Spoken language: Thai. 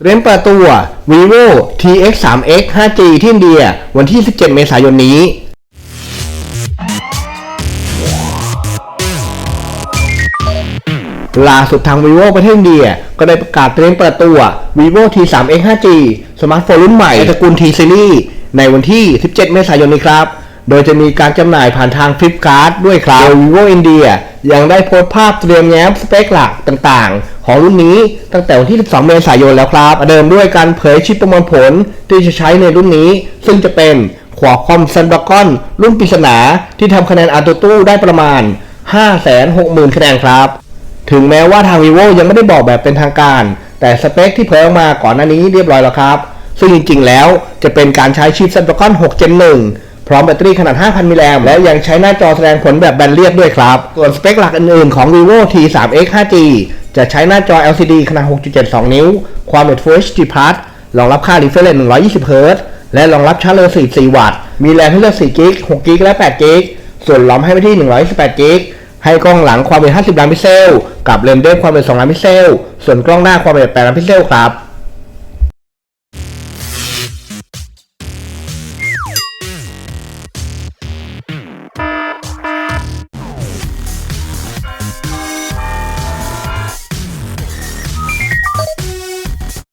เตรียมเปิดตัว vivo tx 3 x 5g ที่อินเดีย วันที่ 17 เมษายนนี้ ล่าสุดทาง vivo ประเทศอินเดีย ก็ได้ประกาศเตรียมเปิดตัว vivo t 3 x 5g สมาร์ทโฟนรุ่นใหม่ในตระกูล t series ในวันที่ 17 เมษายนนี้ครับ โดยจะมีการจำหน่ายผ่านทาง Flipkart ด้วยครับโดย vivo อินเดียังได้โพสต์ภาพเตรียมแง้มสเปคหลักต่างๆ ของรุ่นนี้ตั้งแต่วันที่ 12 เมษายนแล้วครับ เดิมด้วยการเผยชิปประมวลผลที่จะใช้ในรุ่นนี้ ซึ่งจะเป็น Qualcomm Snapdragon รุ่นปริศนาที่ทำคะแนนอันตู้ได้ประมาณ 560,000 คะแนนครับ ถึงแม้ว่าทาง vivo ยังไม่ได้บอกแบบเป็นทางการ แต่สเปคที่เผยออกมาก่อนหน้านี้เรียบร้อยแล้วครับ ซึ่งจริงๆแล้วจะเป็นการใช้ชิป Snapdragon 6 Gen 1 พร้อมแบตเตอรี่ขนาด 5,000 มิลลิแอมและยังใช้หน้าจอแสดงผลแบบแบนเรียบด้วยครับ ส่วนสเปคหลักอื่นๆของ vivo t 3 x 5g จะใช้หน้าจอ LCD ขนาด 6.72 นิ้ว ความเร็ว Full HD Plus รองรับค่า refresh rate 120 Hz และรองรับชาร์จเร็ว44 วัตต์ มีแรมให้เลือก4 g 6 g และ8 g ส่วนล้อมให้ไปที่128 g ให้กล้องหลังความเร็ว50 ล้านพิกเซล กับเลนส์เดฟความเร็ว2ล้านพิกเซล ส่วนกล้องหน้าความเร็ว8ล้านพิกเซลครับ